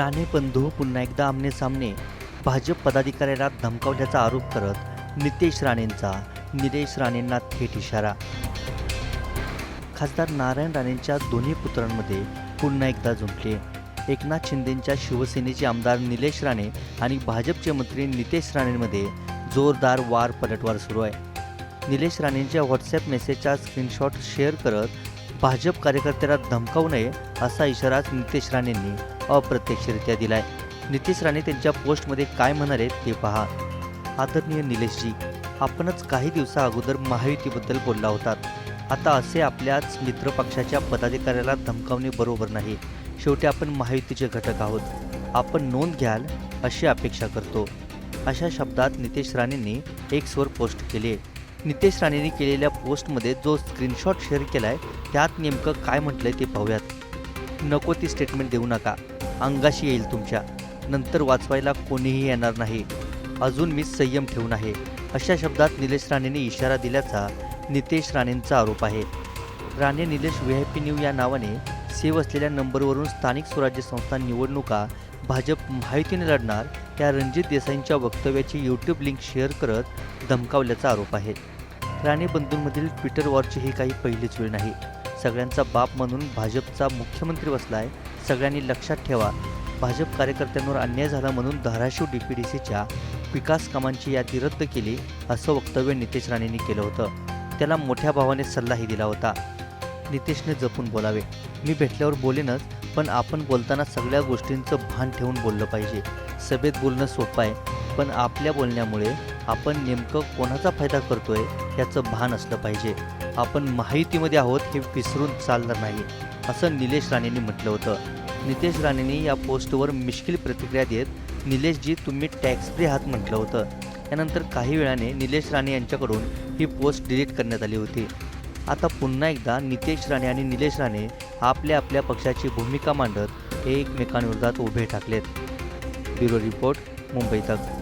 राणे बंधू पुन्हा एकदा आमने सामने भाजप पदाधिकाऱ्याला धमकावल्याचा आरोप करत नितेश राणेंचा निलेश राणेंना थेट इशारा. खासदार नारायण राणेंच्या दोन्ही पुत्रांमध्ये पुन्हा एकदा झुंपले. एकनाथ शिंदेंच्या शिवसेनेचे आमदार निलेश राणे आणि भाजपचे मंत्री नितेश राणेंमध्ये जोरदार वार पलटवार सुरू आहे. निलेश राणेंच्या व्हॉट्सॲप मेसेजचा स्क्रीनशॉट शेअर करत भाजप कार्यकर्त्याला धमकावू नये असा इशाराच नितेश राणेंनी अप्रत्यक्षरित्या दिलाय. नितेश राणे त्यांच्या पोस्टमध्ये काय म्हणाले ते पहा. आदरणीय निलेशजी आपणच काही दिवसा अगोदर महायुतीबद्दल बोलला होतात आता असे आपल्याच मित्रपक्षाच्या पदाधिकाऱ्याला धमकावणे बरोबर नाही. शेवटी आपण महायुतीचे घटक आहोत. आपण नोंद घ्याल अशी अपेक्षा करतो. अशा शब्दात नितेश राणेंनी एक स्वर पोस्ट केले. नितेश राणेंनी केलेल्या पोस्टमध्ये जो स्क्रीनशॉट शेअर केलाय त्यात नेमकं काय म्हटलंय ते पाहूयात. नको ती स्टेटमेंट देऊ नका. अंगाशी येईल तुमच्या. नंतर वाचवायला कोणीही येणार नाही. अजून मी संयम ठेवून आहे. अशा शब्दात निलेश राणेंनी इशारा दिल्याचा नितेश राणेंचा आरोप आहे. Rane Nilesh V I P new या नावाने सेव्ह असलेल्या नंबरवरून स्थानिक स्वराज्य संस्था निवडणुका भाजप माहितीने लढणार या रणजित देसाईंच्या वक्तव्याची यूट्यूब लिंक शेअर करत धमकावल्याचा आरोप आहे. राणे बंधूंमधील ट्विटर वॉरची ही काही पहिलीच वेळ नाही. सगळ्यांचा बाप म्हणून भाजपचा मुख्यमंत्री बसला आहे सगळ्यांनी लक्षात ठेवा भाजप कार्यकर्त्यांवर अन्याय झाला म्हणून धाराशिव डी पी डी सीच्या विकास कामांची यादी रद्द केली असं वक्तव्य नितेश राणेंनी केलं होतं. त्याला मोठ्या भावाने सल्लाही दिला होता. नितेशने जपून बोलावे मी भेटल्यावर बोलेनच पण आपण बोलताना सगळ्या गोष्टींचं भान ठेवून बोललं पाहिजे. सभेत बोलणं सोपं आहे पण आपल्या बोलण्यामुळे आपण नेमकं कोणाचा फायदा करतोय? याचं भान असलं पाहिजे. आपण माहितीमध्ये आहोत हे विसरून चालणार नाही असं निलेश राणेंनी म्हटलं होतं. नितेश राणेंनी या पोस्टवर मिश्किल प्रतिक्रिया देत निलेशजी तुम्ही टॅक्स फ्री आहात म्हटलं होतं. त्यानंतर काही वेळाने निलेश राणे यांच्याकडून ही पोस्ट डिलीट करण्यात आली होती. आता पुन्हा एकदा नितेश राणे आणि निलेश राणे आपल्या आपल्या पक्षाची भूमिका मांडत एकमेकांविरोधात उभे ठाकलेत. ब्युरो रिपोर्ट मुंबई तक.